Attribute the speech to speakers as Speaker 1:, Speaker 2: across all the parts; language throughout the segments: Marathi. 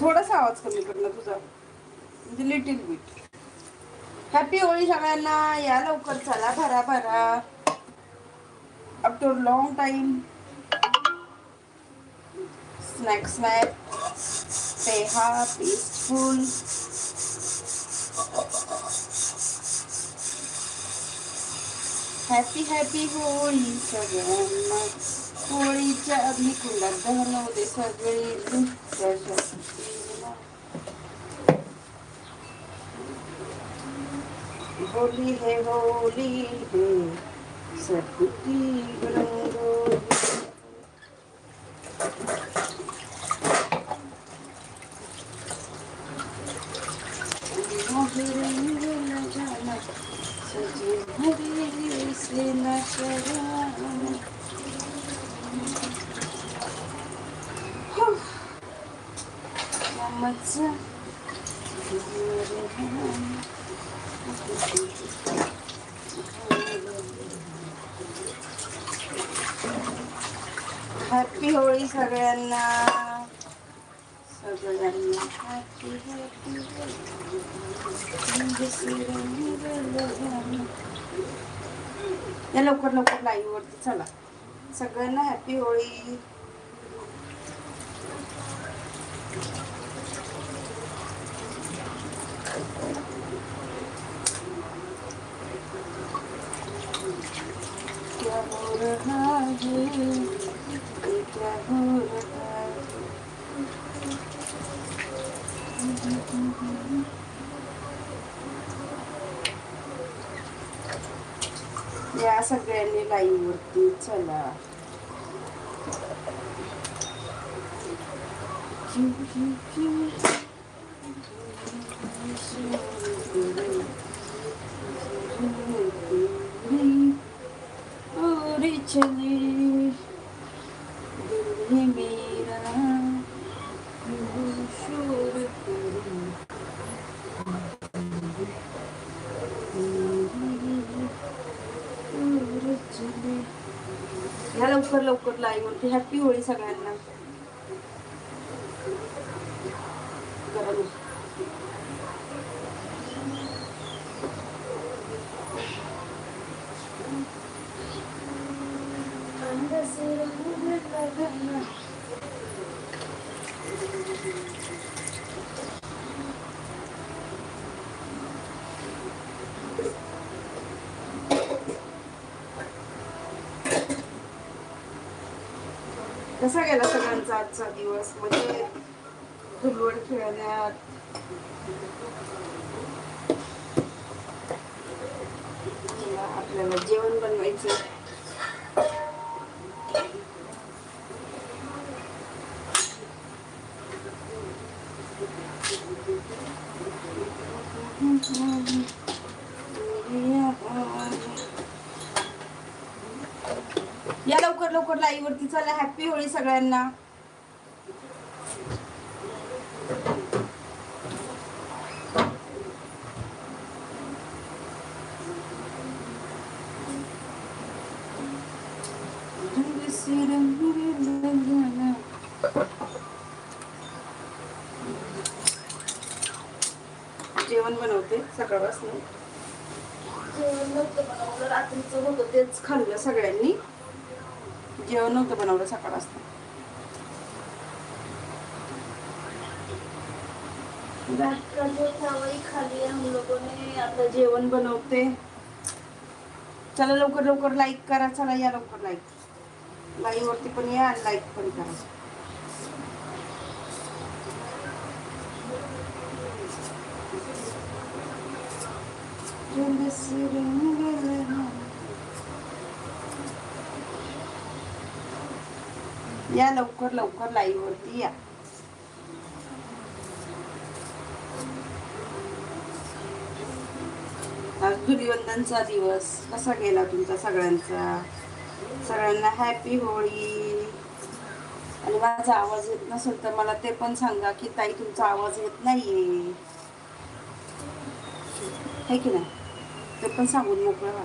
Speaker 1: थोडासा आवाज कमी पडला तुझा. म्हणजे लिटिल बिट हॅपी होळी सगळ्यांना. या लवकर चला भरा भरा. After long time snack snack पेहा peaceful happy happy Holi सगळ्यांना. होळीच्या अग्निकुंडात कुंडात घालवते सगळे. होली है होली है सबकी रंगोली मोहे रंग लगाना सजे भरे से न शराना मजा Happy Holi सगळ्यांना. सगळ्यांना हॅपी या लवकर लवकर लाईव्ह वरती चला. सगळ्यांना हॅपी होळी म्हणजे या सगळ्यांनी लाईव्ह वरती चला चले या लवकर लवकर लाईव्ह वरती. हॅपी होळी सगळ्यांना. कसा गेला सगळ्यांचा आजचा दिवस म्हणजे धुलवड खेळण्यात. आपल्याला जेवण बनवायचं या लवकर लवकर लाईव्ह वरती चला. हॅपी होळी सगळ्यांना. जेवण बनवते सकाळपासून. जेवण नव्हतं बनवलं रात्रीचं होतं तेच खाल्लं सगळ्यांनी. जेवण नव्हतं बनवलं सकाळ वाजता हम लोगों ने आता जेवण बनवते. चला लवकर लवकर लाईक करा चला या लवकर लाईक लाईव्ह वरती पण या आणि लाईक पण करा. रंग या लवकर लवकर लाईव्ह वरती या. आज धुलिवंदनचा दिवस कसा गेला तुमचा सगळ्यांचा? सगळ्यांना हॅपी होळी. आणि माझा आवाज येत नसेल तर मला ते पण सांगा की ताई तुमचा आवाज येत नाहीये. आहे की नाही? ते पण सांगून मोकळं व्हा.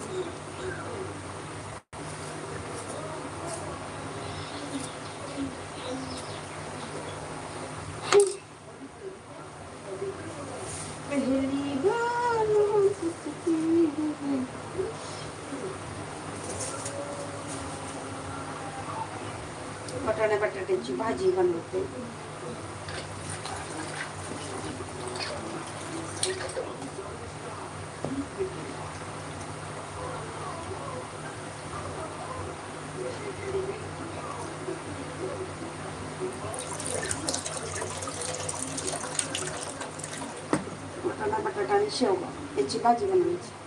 Speaker 1: भाजी बनवते बटाणा बटाटा आणि शेवगा याची भाजी बनवायची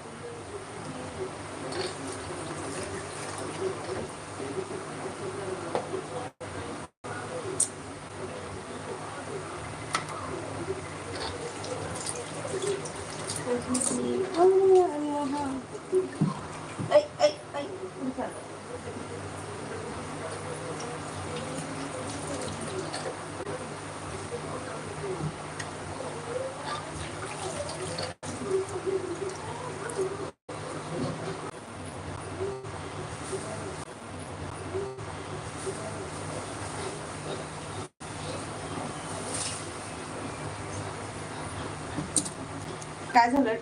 Speaker 1: काय झालं?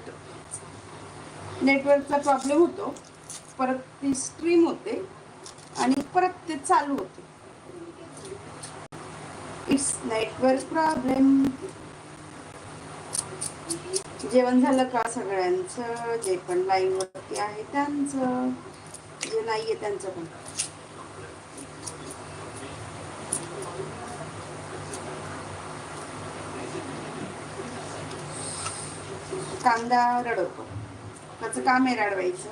Speaker 1: नेटवर्कचा प्रॉब्लेम होतो. परत ती स्ट्रीम होते आणि परत ते चालू होते. इट्स नेटवर्क प्रॉब्लेम जेवण झालं का सगळ्यांचं? जे पण लाईव्ह वरती आहे त्यांचं. जे नाहीये त्यांचं पण. कांदा रडवतो. त्याचं काम आहे रडवायचं.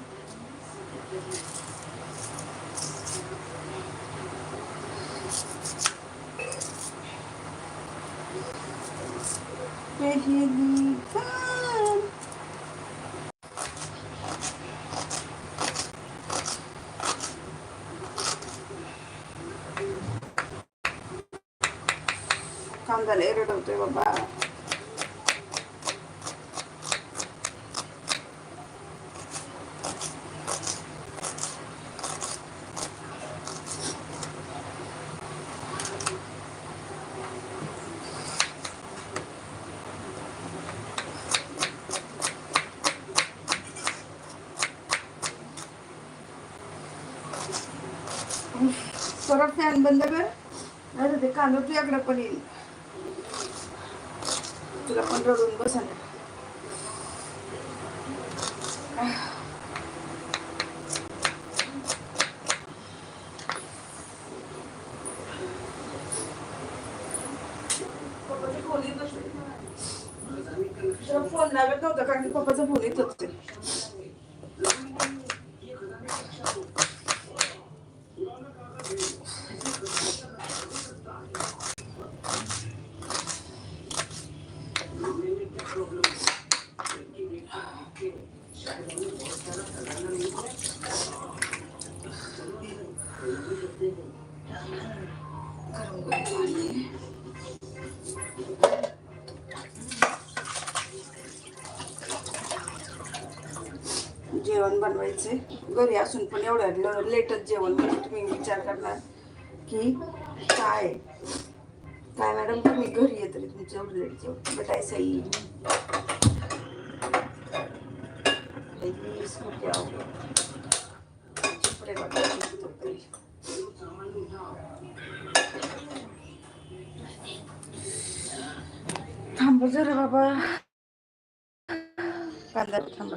Speaker 1: कांदा लय रडवतोय बाबा. परत फॅन बंद कर. नाही ते कांदा तुझ्याकडे पण येईल. तुला पण रडून बसा फोन लागत नव्हता कारण की पप्पाचा फोन येत होते. जेवण बनवायचे घरी असून पण एवढं लेटच जेवण म्हणजे तुम्ही विचार करणार की काय? काय मॅडम तुम्ही घरी येत तरी तुमचं एवढं लेट जेवण. But I Sai. थांब जरा बाबा. कांदा थांबा.